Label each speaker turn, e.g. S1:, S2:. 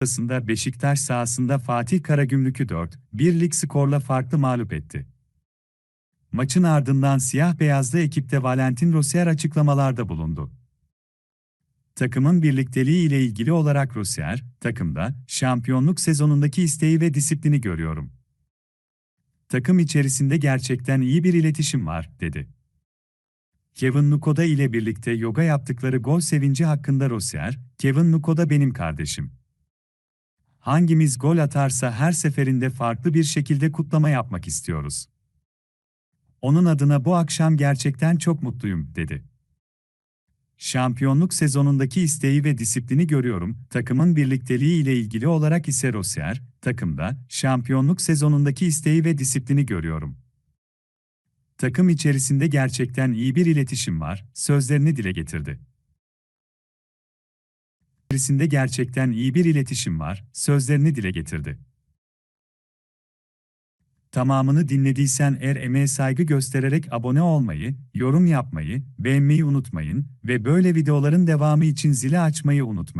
S1: sırasında Beşiktaş sahasında Fatih Karagümrük'ü 4-1 lig skorla farklı mağlup etti. Maçın ardından siyah beyazlı ekipte Valentin Rossier açıklamalarda bulundu. Takımın birlikteliği ile ilgili olarak Rossier, takımda şampiyonluk sezonundaki isteği ve disiplini görüyorum. Takım içerisinde gerçekten iyi bir iletişim var, dedi. Kevin Nukoda ile birlikte yoga yaptıkları gol sevinci hakkında Rossier, Kevin Nukoda benim kardeşim. Hangimiz gol atarsa her seferinde farklı bir şekilde kutlama yapmak istiyoruz. Onun adına bu akşam gerçekten çok mutluyum, dedi. Şampiyonluk sezonundaki isteği ve disiplini görüyorum. Takımın birlikteliği ile ilgili olarak ise Rossier, takımda şampiyonluk sezonundaki isteği ve disiplini görüyorum. Takım içerisinde gerçekten iyi bir iletişim var, sözlerini dile getirdi. İçerisinde gerçekten iyi bir iletişim var, sözlerini dile getirdi. Tamamını dinlediysen eğer emeğe saygı göstererek abone olmayı, yorum yapmayı, beğenmeyi unutmayın ve böyle videoların devamı için zili açmayı unutmayın.